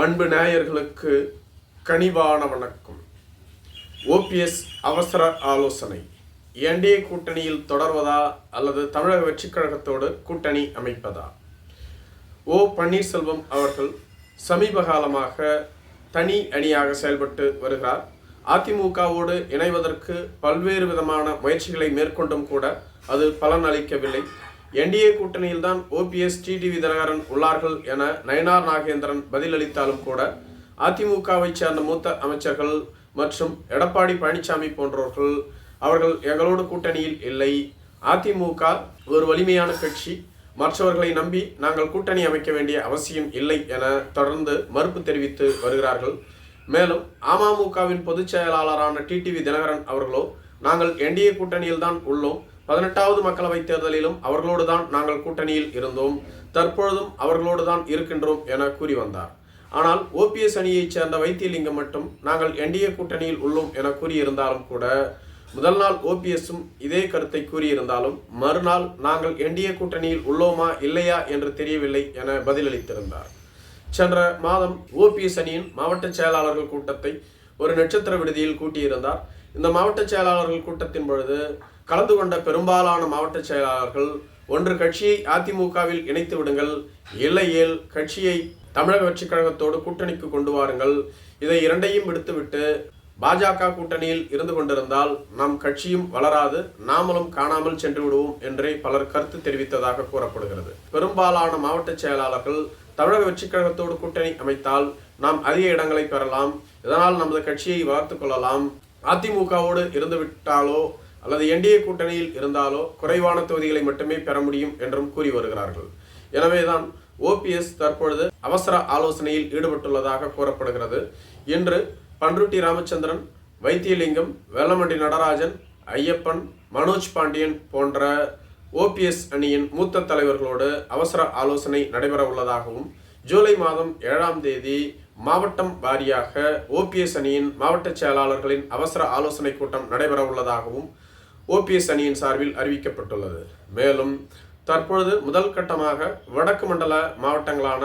அன்பு நேயர்களுக்கு கனிவான வணக்கம். ஓபிஎஸ் அவசர ஆலோசனை. என்டிஏ கூட்டணியில் தொடர்வதா அல்லது தமிழக வெற்றிக் கழகத்தோடு கூட்டணி அமைப்பதா? ஓ பன்னீர்செல்வம் அவர்கள் சமீப காலமாக தனி அணியாக செயல்பட்டு வருகிறார். அதிமுகவோடு இணைவதற்கு பல்வேறு விதமான முயற்சிகளை மேற்கொண்டும் கூட அது பலன் அளிக்கவில்லை என்டிஏ கூட்டணியில் தான் ஓபிஎஸ் டிடிவி தினகரன் உள்ளார்கள் என நயனார் நாகேந்திரன் பதிலளித்தாலும் கூட அதிமுகவை சேர்ந்த மூத்த அமைச்சர்கள் மற்றும் எடப்பாடி பழனிசாமி போன்றவர்கள் அவர்கள் எங்களோடு கூட்டணியில் இல்லை. அதிமுக ஒரு வலிமையான கட்சி. மற்றவர்களை நம்பி நாங்கள் கூட்டணி அமைக்க வேண்டிய அவசியம் இல்லை என தொடர்ந்து மறுப்பு தெரிவித்து வருகிறார்கள். மேலும் அமமுகவின் பொதுச் செயலாளரான டிடிவி தினகரன் அவர்களோ நாங்கள் என்டிஏ கூட்டணியில் தான் உள்ளோம். பதினெட்டாவது மக்களவை தேர்தலிலும் அவர்களோடு தான் நாங்கள் கூட்டணியில் இருந்தோம். தற்பொழுதும் அவர்களோடு தான் இருக்கின்றோம் என கூறி வந்தார். ஆனால் ஓபிஎஸ் அணியைச் சேர்ந்த வைத்தியலிங்கம் மட்டும் நாங்கள் என்டிஏ கூட்டணியில் உள்ளோம் என கூறியிருந்தாலும் கூட முதல் நாள் ஓபிஎஸும் இதே கருத்தை கூறியிருந்தாலும் மறுநாள் நாங்கள் என்டிஏ கூட்டணியில் உள்ளோமா இல்லையா என்று தெரியவில்லை என பதிலளித்திருந்தார். சென்ற மாதம் ஓபிஎஸ் அணியின் மாவட்ட செயலாளர்கள் கூட்டத்தை ஒரு நட்சத்திர விடுதியில் கூட்டியிருந்தார். இந்த மாவட்ட செயலாளர்கள் கூட்டத்தின் பொழுது கலந்து கொண்ட பெரும்பாலான மாவட்ட செயலாளர்கள் ஒன்று கட்சியை அதிமுகவில் இணைத்து விடுங்கள் இல்லையேல் கட்சியை தமிழக வெற்றிக் கழகத்தோடு கூட்டணிக்கு கொண்டு வாருங்கள் இதை இரண்டையும் விடுத்துவிட்டு பாஜக கூட்டணியில் இருந்து கொண்டிருந்தால் நம் கட்சியும் வளராது நாமளும் காணாமல் சென்று விடுவோம் என்றே பலர் கருத்து தெரிவித்ததாக கூறப்படுகிறது. பெரும்பாலான மாவட்ட செயலாளர்கள் தமிழக வெற்றிக் கழகத்தோடு கூட்டணி அமைத்தால் நாம் அதிக இடங்களை பெறலாம் இதனால் நமது கட்சியை வளர்த்துக் கொள்ளலாம் அதிமுகவோடு இருந்து விட்டாலோ அல்லது என்டிஏ கூட்டணியில் இருந்தாலோ குறைவான தொகுதிகளை மட்டுமே பெற முடியும் என்றும் கூறி வருகிறார்கள். எனவேதான் ஓபிஎஸ் தற்பொழுது அவசர ஆலோசனையில் ஈடுபட்டுள்ளதாக கூறப்படுகிறது. இன்று பன்ருட்டி ராமச்சந்திரன் வைத்தியலிங்கம் வெள்ளமண்டி நடராஜன் ஐயப்பன் மனோஜ் பாண்டியன் போன்ற ஓபிஎஸ் அணியின் மூத்த தலைவர்களோடு அவசர ஆலோசனை நடைபெற உள்ளதாகவும் ஜூலை மாதம் ஏழாம் தேதி மாவட்டம் வாரியாக ஓபிஎஸ் அணியின் மாவட்ட செயலாளர்களின் அவசர ஆலோசனை கூட்டம் நடைபெற உள்ளதாகவும் ஓபிஎஸ் அணியின் சார்பில் அறிவிக்கப்பட்டுள்ளது. மேலும் தற்பொழுது முதல் கட்டமாக வடக்கு மண்டல மாவட்டங்களான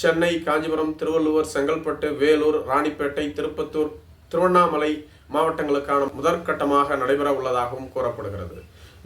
சென்னை காஞ்சிபுரம் திருவள்ளுவர் செங்கல்பட்டு வேலூர் ராணிப்பேட்டை திருப்பத்தூர் திருவண்ணாமலை மாவட்டங்களுக்கான முதற்கட்டமாக நடைபெற உள்ளதாகவும் கூறப்படுகிறது.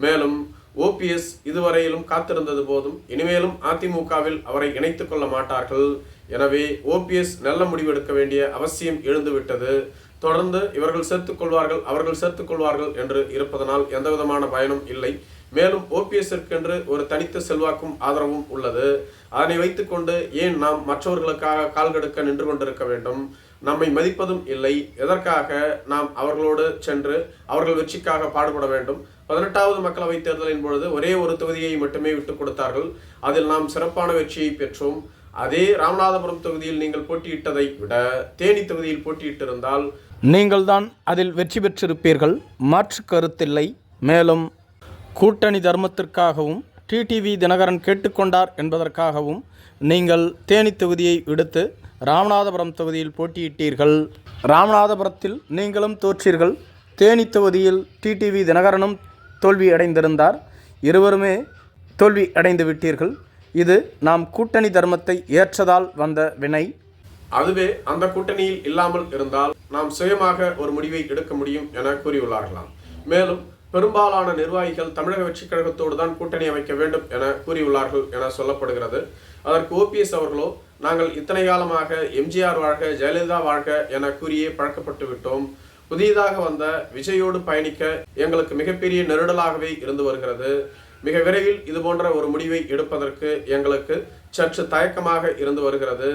மேலும் ஓபிஎஸ் இதுவரையிலும் காத்திருந்தது போதும். இனிமேலும் அதிமுகவில் அவரை இணைத்துக் கொள்ள மாட்டார்கள். எனவே ஓபிஎஸ் நல்ல முடிவெடுக்க வேண்டிய அவசியம் எழுந்துவிட்டது. தொடர்ந்து இவர்கள் சேர்த்துக் கொள்வார்கள் அவர்கள் சேர்த்துக் கொள்வார்கள் என்று இருப்பதனால் எந்தவிதமான பயனும் இல்லை. மேலும் ஓபிஎஸ்ஸிற்கென்று ஒரு தனித்த செல்வாக்கும் ஆதரவும் உள்ளது. அதனை வைத்துக்கொண்டு ஏன் நாம் மற்றவர்களுக்காக கால் கெடுக்க நின்று கொண்டிருக்க வேண்டும்? நம்மை மதிப்பதும் இல்லை. எதற்காக நாம் அவர்களோடு சென்று அவர்கள் வெற்றிக்காக பாடுபட வேண்டும்? பதினெட்டாவது மக்களவைத் தேர்தலின் பொழுது ஒரே ஒரு தொகுதியை மட்டுமே விட்டுக் கொடுத்தார்கள். அதில் நாம் சிறப்பான வெற்றியை பெற்றோம். அதே ராமநாதபுரம் தொகுதியில் நீங்கள் போட்டியிட்டதை விட தேனி தொகுதியில் போட்டியிட்டிருந்தால் நீங்கள்தான் அதில் வெற்றி பெற்றிருப்பீர்கள். மாற்று கருத்தில்லை. மேலும் கூட்டணி தர்மத்திற்காகவும் டிடிவி தினகரன் கேட்டுக்கொண்டார் என்பதற்காகவும் நீங்கள் தேனி தொகுதியை விடுத்து ராமநாதபுரம் தொகுதியில் போட்டியிட்டீர்கள். ராமநாதபுரத்தில் நீங்களும் தோற்றீர்கள். தேனி தொகுதியில் டிடிவி தினகரனும் தோல்வி அடைந்திருந்தார். இருவருமே தோல்வி அடைந்து விட்டீர்கள். இது நாம் கூட்டணி தர்மத்தை ஏற்றதால் வந்த வினை. அதுவே அந்த கூட்டணியில் இல்லாமல் இருந்தால் நாம் சுயமாக ஒரு முடிவை எடுக்க முடியும் என கூறியுள்ளார்களாம். மேலும் பெரும்பாலான நிர்வாகிகள் தமிழக வெற்றிக் கழகத்தோடு தான் கூட்டணி அமைக்க வேண்டும் என கூறியுள்ளார்கள் என சொல்லப்படுகிறது. அதற்கு ஓபிஎஸ் அவர்களோ நாங்கள் இத்தனை காலமாக எம்ஜிஆர் வாழ்க ஜெயலலிதா வாழ்க என கூறியே பழக்கப்பட்டு விட்டோம். புதியதாக வந்த விஜயோடு பயணிக்க எங்களுக்கு மிகப்பெரிய நெருடலாகவே இருந்து வருகிறது. மிக விரைவில் இது போன்ற ஒரு முடிவை எடுப்பதற்கு எங்களுக்கு சற்று தயக்கமாக இருந்து வருகிறது.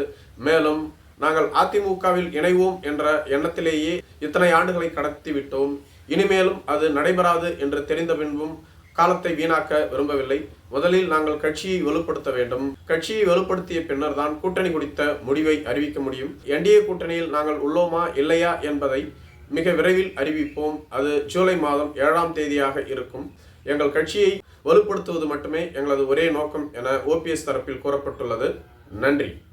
மேலும் நாங்கள் அதிமுகவில் இணைவோம் என்ற எண்ணத்திலேயே இத்தனை ஆண்டுகளை கடத்தி விட்டோம் இனிமேலும் அது நடைபெறாது என்று தெரிந்த பின்பும் காலத்தை வீணாக்க விரும்பவில்லை. முதலில் நாங்கள் கட்சியை வலுப்படுத்த வேண்டும். கட்சியை வலுப்படுத்திய பின்னர் தான் கூட்டணி குறித்த முடிவை அறிவிக்க முடியும். என்டிஏ கூட்டணியில் நாங்கள் உள்ளோமா இல்லையா என்பதை மிக விரைவில் அறிவிப்போம். அது ஜூலை மாதம் ஏழாம் தேதியாக இருக்கும். எங்கள் கட்சியை வலுப்படுத்துவது மட்டுமே எங்களது ஒரே நோக்கம் என ஓபிஎஸ் தரப்பில் கூறப்பட்டுள்ளது. நன்றி.